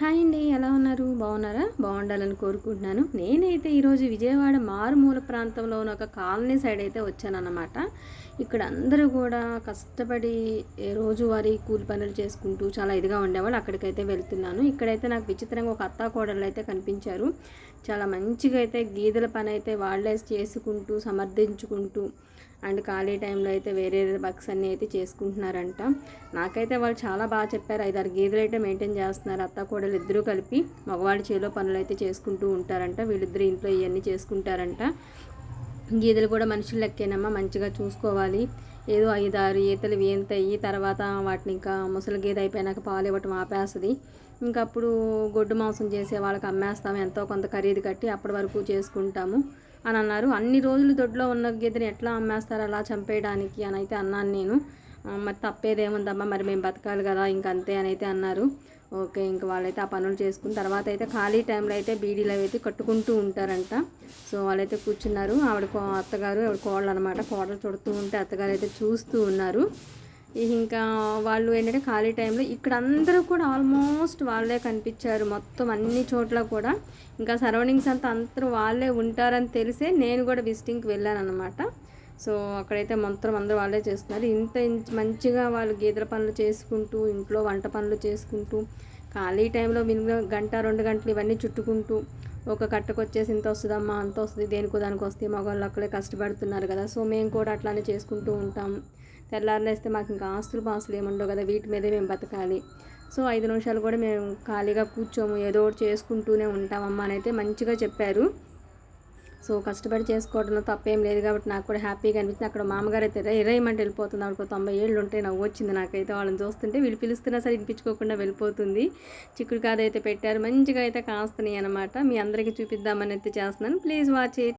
Hi అండి ఎలా ఉన్నారు? బాగున్నారా? బాగుండాలని కోరుకుంటున్నాను. నేనైతే ఈరోజు విజయవాడ మారుమూల ప్రాంతంలో ఉన్న ఒక కాలనీ సైడ్ అయితే వచ్చానన్నమాట. ఇక్కడ అందరూ కూడా కష్టపడి రోజువారీ కూలి పనులు చేసుకుంటూ చాలా ఇదిగా ఉండేవాళ్ళు. అక్కడికైతే వెళ్తున్నాను. ఇక్కడైతే నాకు విచిత్రంగా ఒక అత్తా కోడళ్ళు అయితే కనిపించారు. చాలా మంచిగా అయితే గీదల పని అయితే వాళ్ళే చేసుకుంటూ సమర్థించుకుంటూ అండ్ ఖాళీ టైంలో అయితే వేరే బక్స్ అన్నీ అయితే చేసుకుంటున్నారంట. నాకైతే వాళ్ళు చాలా బాగా చెప్పారు. ఐదారు గీదలు అయితే మెయింటైన్ చేస్తున్నారు. అత్త కోడలు ఇద్దరూ కలిపి మగవాడి చేలో పనులు అయితే చేసుకుంటూ ఉంటారంట. వీళ్ళిద్దరు ఇంట్లో ఇవన్నీ చేసుకుంటారంట. గీదలు కూడా మనుషులు లెక్కేనమ్మా మంచిగా చూసుకోవాలి. ఏదో ఐదారు ఈతలు వేంతయ్యి తర్వాత వాటిని ఇంకా ముసలి గేదె అయిపోయినాక పాలు ఇవ్వటం ఆపేస్తుంది. ఇంకా అప్పుడు గొడ్డు మాంసం చేసే వాళ్ళకి అమ్మేస్తాము ఎంతో కొంత ఖరీదు కట్టి అప్పటి వరకు చేసుకుంటాము. అని అన్నారు. అన్ని రోజులు దొడ్లో ఉన్న గేదెని ఎట్లా అమ్మేస్తారు? అలా చంపేయడానికి అని అయితే అన్నాను నేను. మరి తప్పేదేముందమ్మా? మరి మేము బతకాలి కదా ఇంకంతే అని అయితే అన్నారు. ఓకే ఇంక వాళ్ళైతే ఆ పనులు చేసుకున్న తర్వాత అయితే ఖాళీ టైంలో అయితే బీడీలు అయితే కట్టుకుంటూ ఉంటారంట. సో వాళ్ళైతే కూర్చున్నారు. ఆవిడ అత్తగారు ఆవిడ కోడలు అనమాట కోడలు చుడుతూ ఉంటే అత్తగారు అయితే చూస్తూ ఉన్నారు. ఇంకా వాళ్ళు ఏంటంటే ఖాళీ టైంలో ఇక్కడ అందరూ కూడా ఆల్మోస్ట్ వాళ్ళే కనిపించారు. మొత్తం అన్ని చోట్ల కూడా. ఇంకా సరౌండింగ్స్ అంతా అందరూ వాళ్ళే ఉంటారని తెలిసే నేను కూడా విజిటింగ్కి వెళ్ళాను అనమాట సో అక్కడైతే మొత్తం అందరూ వాళ్ళే చేస్తున్నారు. ఇంత మంచిగా వాళ్ళు గీతల పనులు చేసుకుంటూ ఇంట్లో వంట పనులు చేసుకుంటూ ఖాళీ టైంలో మినిమం గంట రెండు గంటలు ఇవన్నీ చుట్టుకుంటూ ఒక కట్టకు వచ్చేసి ఇంత వస్తుందమ్మా అంత వస్తుంది దేనికో దానికి వస్తే మగవాళ్ళు అక్కడే కష్టపడుతున్నారు కదా. సో మేము కూడా అట్లానే చేసుకుంటూ ఉంటాం. తెల్లారులేస్తే మాకు ఇంకా ఆస్తులు పాస్తులు ఏముండవు కదా వీటి మీదే మేము బతకాలి. సో ఐదు నిమిషాలు కూడా మేము ఖాళీగా కూర్చోము ఏదో ఒకటి చేసుకుంటూనే ఉంటామమ్మా అని అయితే మంచిగా చెప్పారు. సో కష్టపడి చేసుకోవడంలో తప్పేం లేదు కాబట్టి నాకు కూడా హ్యాపీగా అనిపించింది. అక్కడ మామగారు అయితే ఇరవైమంటే వెళ్ళిపోతుంది. అక్కడ తొంభై ఏళ్ళు ఉంటే నవ్వు వచ్చింది నాకైతే. వాళ్ళని చూస్తుంటే వీళ్ళు పిలుస్తున్నా సరే వినిపించుకోకుండా వెళ్ళిపోతుంది. చిక్కుడు కాదు అయితే పెట్టారు. మంచిగా అయితే కాస్తున్నాయి అనమాట మీ అందరికీ చూపిద్దామని అయితే చేస్తున్నాను. Please watch it.